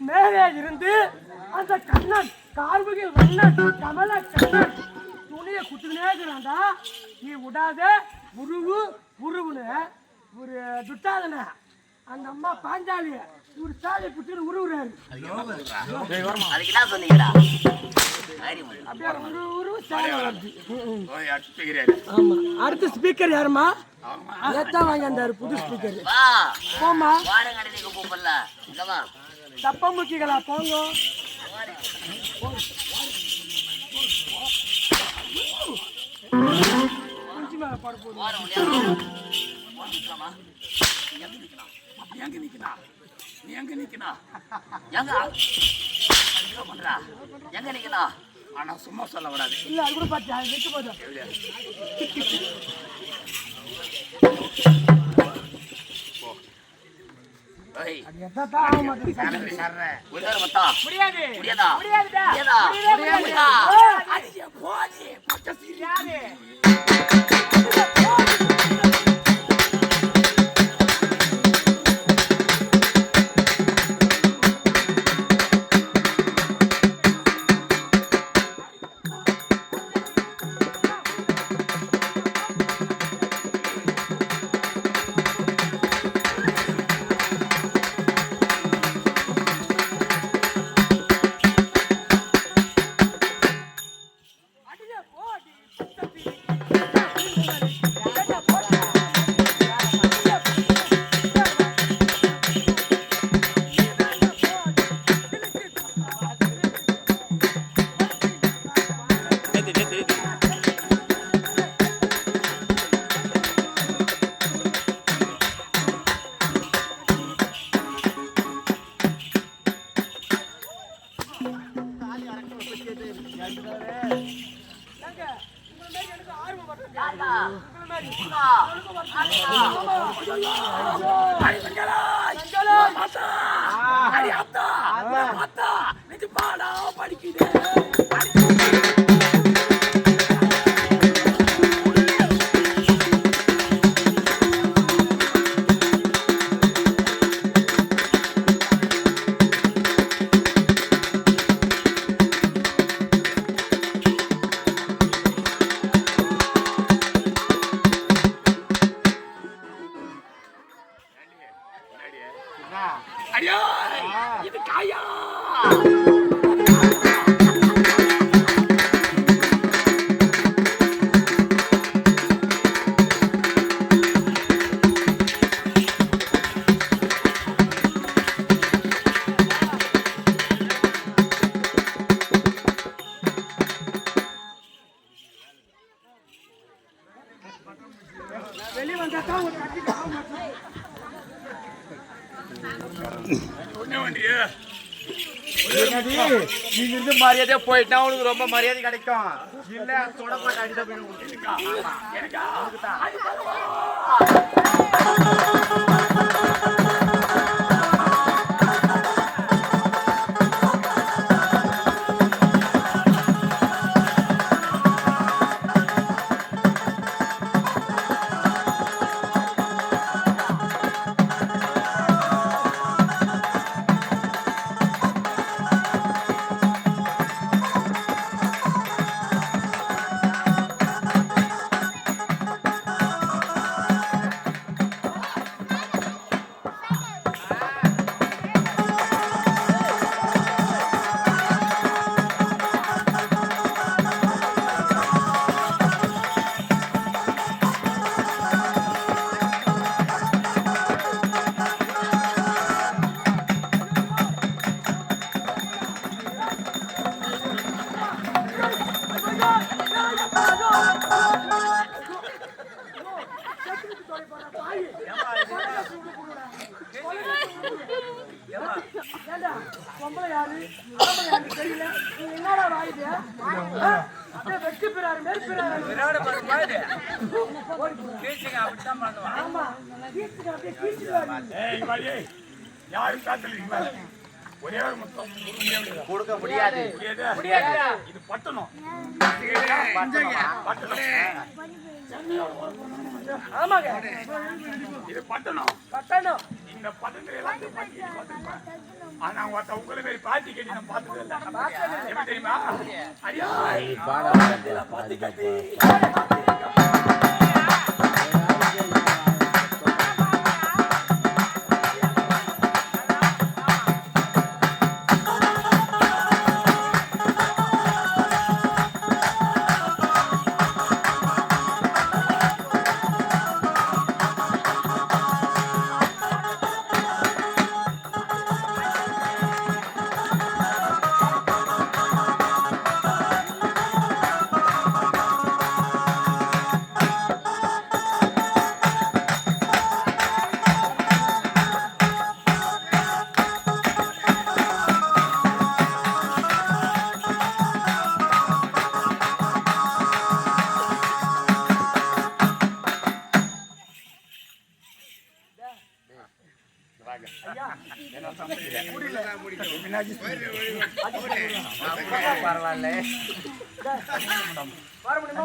மேலே இருந்து அந்த கண்ணன் கார்முகில் வண்ணன் கமல கண்ணன் துணியை குத்துனே இருக்கிறான்டா. நீ விடாத உருவு உருவுன்னு ஒரு துட்டாதன அந்த அம்மா பாஞ்சாலிய ஒரு சாலை புடிச்சு உருவுறாரு. அதுக்கு என்ன சொன்னீங்கடா அப்படியே அடுத்த ஸ்பீக்கர் யாருமா நேத்தான் வாங்கி புது ஸ்பீக்கர் போமா வாடகை கூப்பிடல இங்க வா தப்ப முக்கிகளா போங்க அஞ்சு மேல பாட எங்க நிக்கணா நீ எங்க நிக்கணா எங்க பண்றா எங்க நிக்கணும் ஆனா சும்மா சொல்ல கூடாது இல்ல அது கூட பார்த்து போதும் முடியாது. நீங்க இருந்து மரியாதையா போயிட்டா உனக்கு ரொம்ப மரியாதை கிடைக்கும். இல்ல தொடப்பட்ட போட்டு அடிச்சா போயிடும் பொம்பளை யாரும் காத்துல ஒரே ஒரு முத்தம் கொடுக்க முடியாது. முடியாது. முடியாது. இது பட்டணம். ஆமாங்க. இது பட்டணம். இந்த பட்டணத்துல எல்லாத்தையும் பாட்டி பார்த்திருப்பேன். ஆனா ஒருத்த உங்களை மாதிரி பாட்டி கட்டி நான் பார்த்தது இல்லை. எப்படி தெரியுமா? ஐயா பாட்டி கட்டி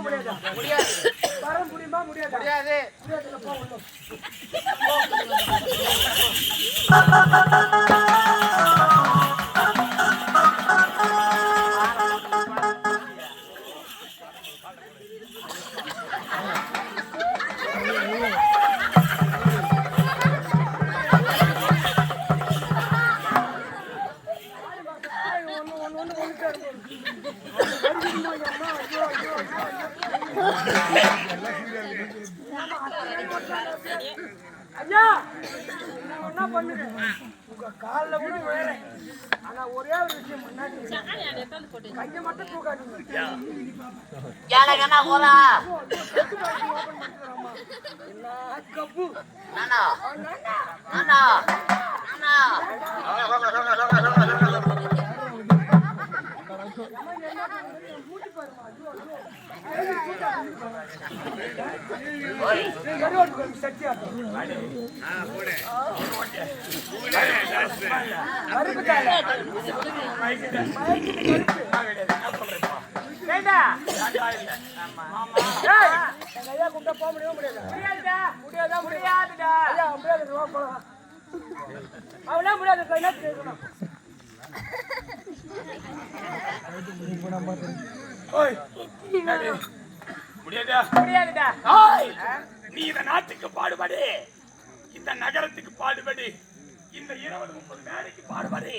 முடியாதா? முடியாது. வர முடியுமா முடியாதா? முடியாது. முடியாதுல போ நான் என்ன உங்க காலில் கூட ஆனா ஒரே ஒரு விஷயம் கையை மட்டும் தூக்காதீங்க எனக்கு என்ன கப்பு நானா நானா நானா முடியுமா முடியாது, வா போலாம். அவனா முடியாது, ஓய் முடியாதா? முடியாதுடா. ஓய் நீ இந்த நாட்டுக்கு பாடுபடு. இந்த நகரத்துக்கு பாடுபடு. இந்த இருபது முப்பது வேலைக்கு பாடுபடு.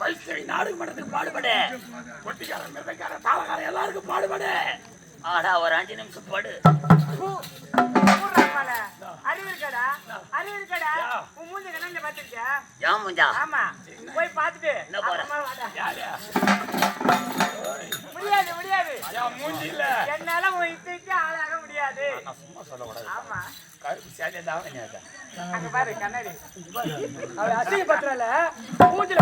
வைஷ்ணவி நாடக மன்றத்துக்கு பாடுபடு. கொட்டிக்காரன் மிருதக்காரன் தாளக்காரன் எல்லாருக்கும் பாடுபடு. ஆடா ஒரு அஞ்சு நிமிஷம் படு. அங்க பாரு கண்ணாடி. அவளை அசிங்க பத்திரல மூஞ்சில?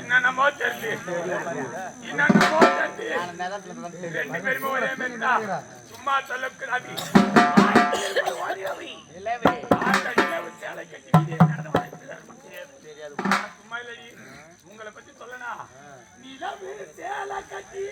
என்னென்னமோ தெரிஞ்சு. என்னென்னமோ தெரிஞ்சு. ரெண்டு பேருமே ஒரே மாதிரி தான். சும்மா சொல்லக்கூடாது. சேலை தெரியாது சும்மா இல்லடி உங்களை பத்தி சொல்லனா நிலவு சேலை கட்டி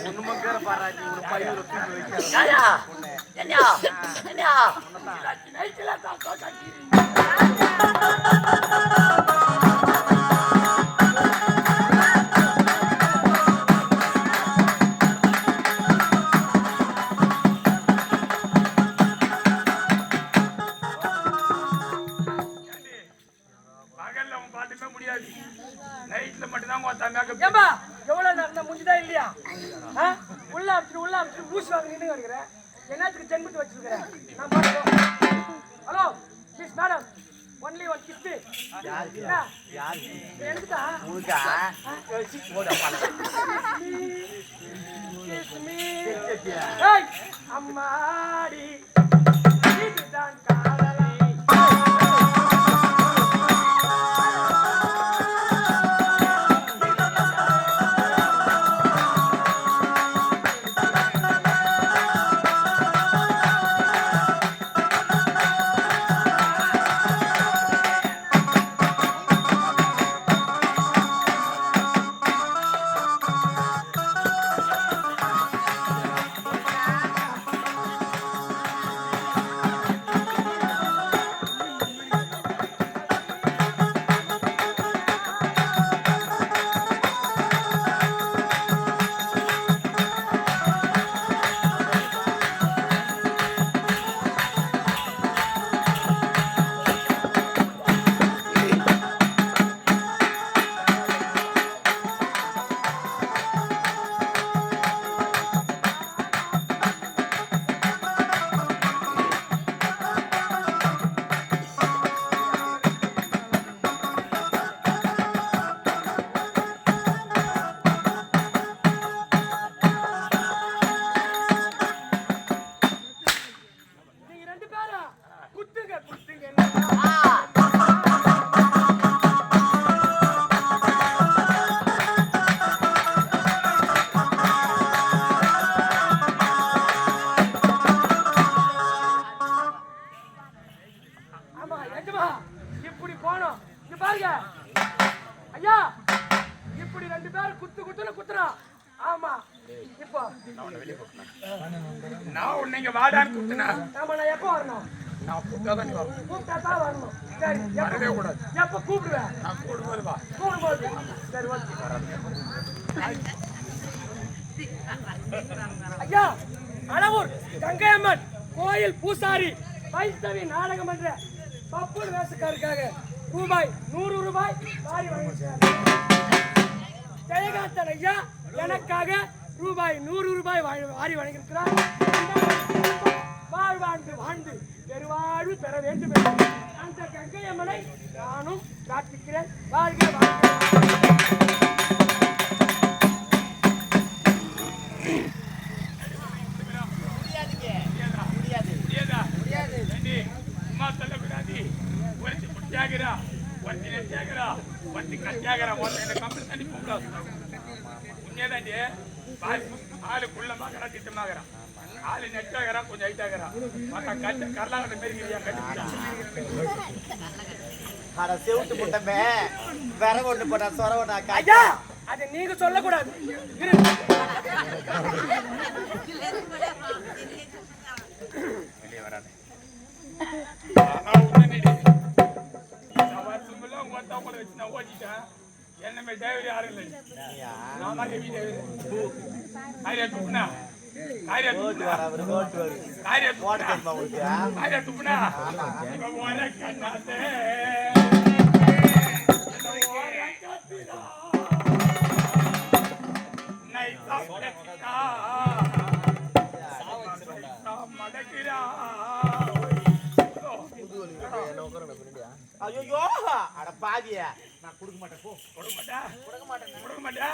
ஒண்ணு மங்கற பாராட்டி ஒரு பையூர் தூக்கி வைக்கிறான் யாயா? என்னையா? என்னையா? பாடி வரணும். நான் கூப்பிட்டா தான் நீ வரணும். கூப்பிட்டா தான் வரணும். சரி எப்ப- வரவே கூடாது. எப்ப கூப்பிடுவேன் நான் கூடும்போது வா. கூடும்போது சரி ஓகே. ஐயா அளவூர் கங்கையம்மன் கோயில் பூசாரி வைஷ்ணவி நாடகம் என்ற பப்புள் வேசக்காருக்காக ரூபாய் நூறு ரூபாய் வாரி ஜெயகாந்தன் ஐயா எனக்காக ரூபாய் நூறு ரூபாய் வாரி வழங்கியிருக்கிறார் வாழ்வாண்டு வாழ்ந்து பெருவாழ்வு பெற வேண்டும் என்று அந்த கங்கையம்மனை நானும் பிரார்த்திக்கிறேன். வாழ்க வாழ்க முடியாதா ஏண்டி, சும்மா சொல்லக்கூடாது ஒருத்தி குட்டியாகிறா ஒருத்தி நெட்டியாகிறா ஒருத்தி கட்டியாகிறா மொத்தம் இந்த கம்பெனி தண்ணி கூப்பிடாது உண்மையாதாண்டி பாரு ஆளு குள்ளமாகறா திட்டமாகறா ஆளு நெட்டாகிறா கொஞ்சம் ஹைட்டாகிறா மத்த கட்ட கரலாங்கட்ட மாரி கட்டி அட செவுட்டு முட்டமே விற ஒண்ணு போட்டா சொர ஐயா அதை நீங்க சொல்லக்கூடாது. இரு. ஆனா உடனடி வருஷமெல்லாம் உங்க அத்தா கூட வச்சு நான் ஓட்டிட்டேன் என்ன மாதிரி டிரைவர் யாரும் இல்லை நான் தான் ஹெவி டிரைவர் காரியா துப்புனா காரியா துப்புனா காரியா துப்புனா காரியா துப்புனா ஐயோ அட பாவிய. நான் கொடுக்க மாட்டேன் போ. கொடுக்க மாட்டா கொடுக்க மாட்டேன். கொடுக்க மாட்டா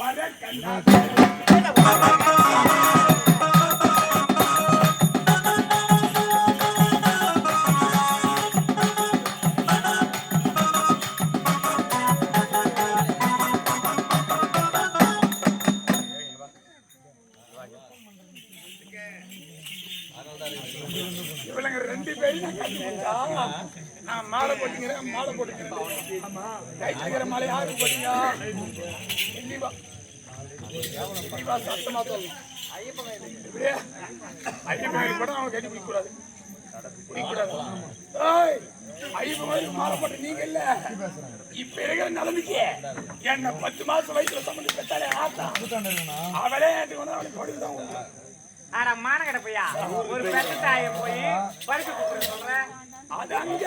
ஓர சத்தமா சொல்லணும் ஐயப்பன் கூட அவன் கட்டி பிடிக்க கூடாது நீங்க இல்ல இப்ப இருக்கிற நிலைமைக்கு என்ன பத்து மாசம் வயசுல சம்பந்தம் பெற்றாலே ஆத்தா அவளே கொண்டு அவளை கொடுத்துதான் ஒரு பெத்த தாயை போய் படுக்க கூப்பிட்டு சொல்றேன் அது அங்க.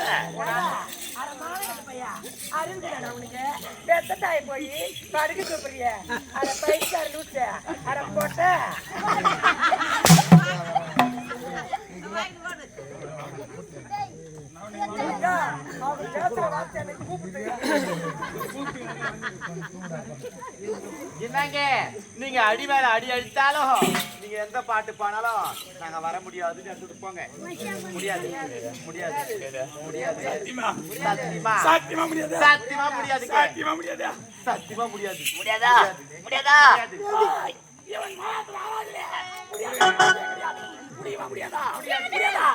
மானகட்ட பையா படுக்க கூப்பிடுறிய அட பைசார் லூசு. அட போட்ட. அவங்க பேசுற வார்த்தை எனக்கு கூப்பிட்டு. என்னங்க நீங்க அடி மேல அடி அடித்தாலும் எந்த பாட்டு பாடினாலும் நாங்க வர முடியாதுன்னு எடுத்துட்டு போங்க முடியாது. முடியாது. முடியாது. சத்தியமா? சத்தியமா. முடியாது? சத்தியமா முடியாது சாத்தியமா முடியாது? சத்தியமா முடியாது. முடியாதா? முடியாதா? முடியாதா? முடியாது? முடியாதா?